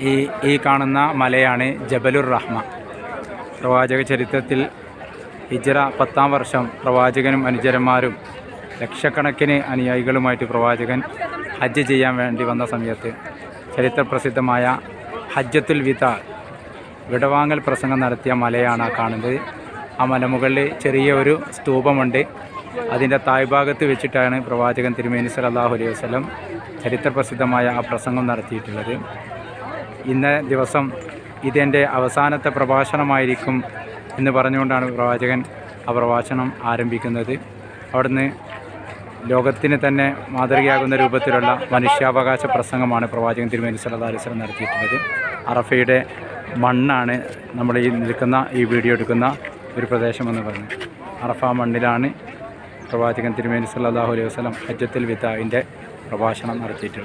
ഈ ഈ കാണുന്ന മലയാണ് ജബലുർ റഹ്മ. പ്രവാചക ചരിത്രത്തിൽ ഹിജറ പത്താം വർഷം പ്രവാചകനും അനുചരന്മാരും ലക്ഷക്കണക്കിന് അനുയായികളുമായിട്ട് പ്രവാചകൻ ഹജ്ജ് ചെയ്യാൻ വേണ്ടി വന്ന സമയത്ത് ചരിത്രപ്രസിദ്ധമായ ഹജ്ജത്തുൽ വിത വിടവാങ്ങൽ പ്രസംഗം നടത്തിയ മലയാണ് ആ കാണുന്നത്. ആ മലമുകളിൽ ചെറിയ ഒരു സ്തൂപമുണ്ട്. അതിന്റെ താഴ്ഭാഗത്ത് വെച്ചിട്ടാണ് പ്രവാചകൻ തിരുമേനി സല്ലല്ലാഹു അലൈഹി വസല്ലം ചരിത്രപ്രസിദ്ധമായ ആ പ്രസംഗം നടത്തിയിട്ടുള്ളത്. ഇന്ന ദിവസം ഇതെന്റെ അവസാനത്തെ പ്രഭാഷണമായിരിക്കും എന്ന് പറഞ്ഞുകൊണ്ടാണ് പ്രവാചകൻ ആ പ്രഭാഷണം ആരംഭിക്കുന്നത്. അവിടുന്ന് ലോകത്തിന് തന്നെ മാതൃകയാകുന്ന രൂപത്തിലുള്ള മനുഷ്യാവകാശ പ്രസംഗമാണ് പ്രവാചകൻ തിരുമേനി വസല്ലം നടത്തിയിട്ടുള്ളത്. അറഫയുടെ മണ്ണാണ് നമ്മൾ ഈ നിൽക്കുന്ന ഈ വീഡിയോ എടുക്കുന്ന ഒരു പ്രദേശമെന്ന് പറഞ്ഞു. അറഫ മണ്ണിലാണ് പ്രവാചകൻ തിരുമേനി സല്ലാഹു അലൈഹി വസ്ലം ഹജ്ജത്തിൽ വിതാവിന്റെ പ്രഭാഷണം നടത്തിയിട്ടുള്ളത്.